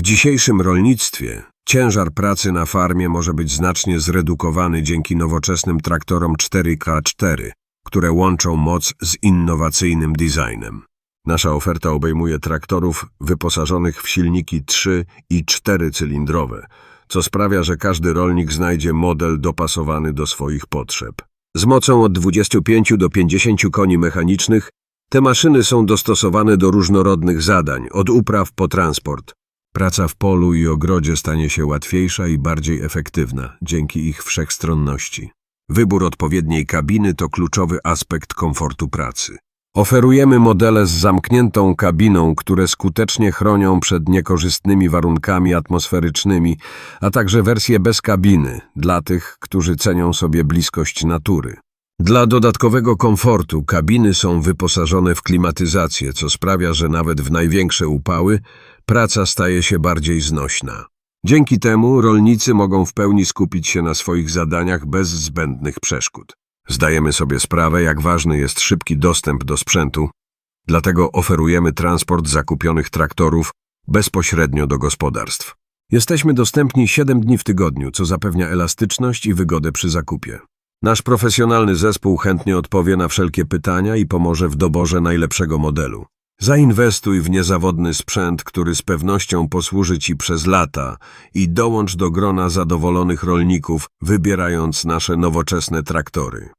W dzisiejszym rolnictwie ciężar pracy na farmie może być znacznie zredukowany dzięki nowoczesnym traktorom 4K4, które łączą moc z innowacyjnym designem. Nasza oferta obejmuje traktorów wyposażonych w silniki 3 i 4 cylindrowe, co sprawia, że każdy rolnik znajdzie model dopasowany do swoich potrzeb. Z mocą od 25 do 50 koni mechanicznych te maszyny są dostosowane do różnorodnych zadań, od upraw po transport. Praca w polu i ogrodzie stanie się łatwiejsza i bardziej efektywna dzięki ich wszechstronności. Wybór odpowiedniej kabiny to kluczowy aspekt komfortu pracy. Oferujemy modele z zamkniętą kabiną, które skutecznie chronią przed niekorzystnymi warunkami atmosferycznymi, a także wersje bez kabiny dla tych, którzy cenią sobie bliskość natury. Dla dodatkowego komfortu kabiny są wyposażone w klimatyzację, co sprawia, że nawet w największe upały praca staje się bardziej znośna. Dzięki temu rolnicy mogą w pełni skupić się na swoich zadaniach bez zbędnych przeszkód. Zdajemy sobie sprawę, jak ważny jest szybki dostęp do sprzętu, dlatego oferujemy transport zakupionych traktorów bezpośrednio do gospodarstw. Jesteśmy dostępni 7 dni w tygodniu, co zapewnia elastyczność i wygodę przy zakupie. Nasz profesjonalny zespół chętnie odpowie na wszelkie pytania i pomoże w doborze najlepszego modelu. Zainwestuj w niezawodny sprzęt, który z pewnością posłuży Ci przez lata i dołącz do grona zadowolonych rolników, wybierając nasze nowoczesne traktory.